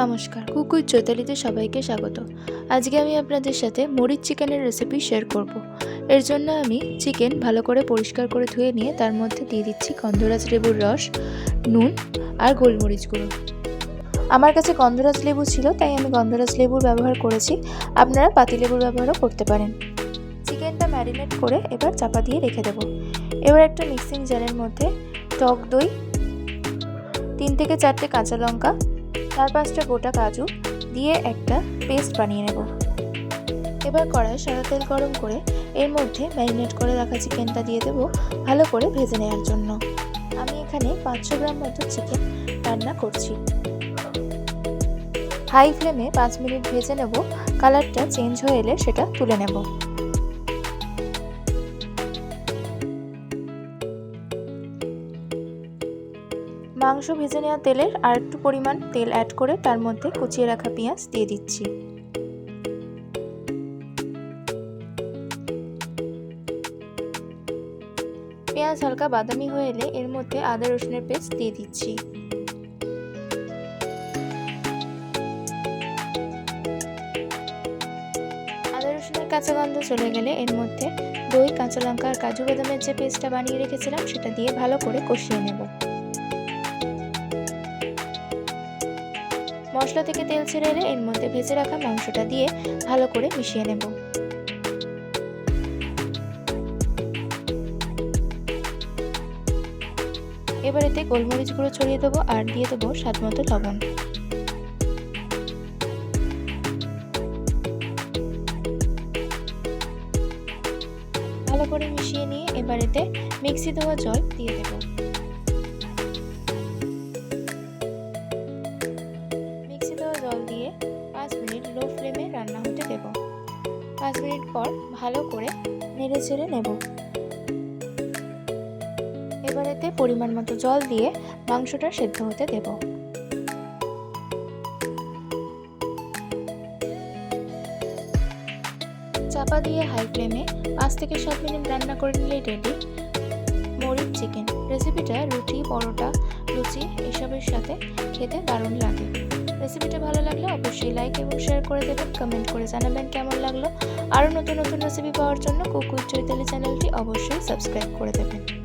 নমস্কার, কুকুর চৈতালিতে সবাইকে স্বাগত। আজকে আমি আপনাদের সাথে মরিচ চিকেনের রেসিপি শেয়ার করব। এর জন্য আমি চিকেন ভালো করে পরিষ্কার করে ধুয়ে নিয়ে তার মধ্যে দিয়ে দিচ্ছি গন্ধরাজ লেবুর রস, নুন আর গোলমরিচ গুঁড়ো। আমার কাছে গন্ধরাজ লেবু ছিল, তাই আমি গন্ধরাজ লেবুর ব্যবহার করেছি। আপনারা পাতিলেবুর ব্যবহারও করতে পারেন। চিকেনটা ম্যারিনেট করে এবার চাপা দিয়ে রেখে দেবো। এবার একটা মিক্সিং জারের মধ্যে টক দই, তিন থেকে চারটে কাঁচা লঙ্কা চার পাঁচটা গোটা কাজু দিয়ে একটা পেস্ট বানিয়ে নেব। এবার কড়াই সাদা তেল গরম করে এর মধ্যে ম্যারিনেট করে রাখা চিকেনটা দিয়ে দেব ভালো করে ভেজে নেওয়ার জন্য। আমি এখানে পাঁচশো গ্রাম মতো চিকেন রান্না করছি। হাই ফ্লেমে পাঁচ মিনিট ভেজে নেব। কালারটা চেঞ্জ হয়ে এলে সেটা তুলে নেব। মাংস ভেজে নেওয়া তেলের আর একটু পরিমাণ তেল অ্যাড করে তার মধ্যে কুচিয়ে রাখা পেঁয়াজ দিয়ে দিচ্ছি। পেঁয়াজ হালকা বাদামি হয়ে এলে এর মধ্যে আদা রসুনের পেস্ট দিয়ে দিচ্ছি। আদা রসুনের কাঁচা গন্ধ চলে গেলে এর মধ্যে দই, কাঁচা লঙ্কা আর কাজু বাদামের যে পেস্টটা বানিয়ে রেখেছিলাম সেটা দিয়ে ভালো করে কষিয়ে নেব। মশলা থেকে তেল ছেড়ে এলে এর মধ্যে ভেজে রাখা মাংসটা দিয়ে ভালো করে মিশিয়ে নেব। এবার এতে গোলমরিচ গুঁড়ো ছড়িয়ে দেবো আর দিয়ে দেবো স্বাদ মতো লবণ। ভালো করে মিশিয়ে নিয়ে এবার এতে মিক্সি দেওয়া জল দিয়ে দেবো। পাঁচ মিনিট পর ভালো করে নেড়ে ছেড়ে নেব। এবার এতে পরিমাণ মতো জল দিয়ে মাংসটা সেদ্ধ হতে দেব। চাপা দিয়ে হাই ফ্লেমে পাঁচ থেকে সাত মিনিট রান্না করে নিলেই রেডি মরিচ, চিকেন রেসিপিটা রুটি, পরোটা, লুচি এসবের সাথে খেতে দারুণ লাগে। রেসিপিটা ভালো লাগলে অবশ্যই লাইক এবং শেয়ার করে দেবেন কমেন্ট করে জানাবেন কেমন লাগল। আরও নতুন নতুন রেসিপি পাওয়ার জন্য কুকুর চৈতালি চ্যানেলটি অবশ্যই সাবস্ক্রাইব করে দেবেন।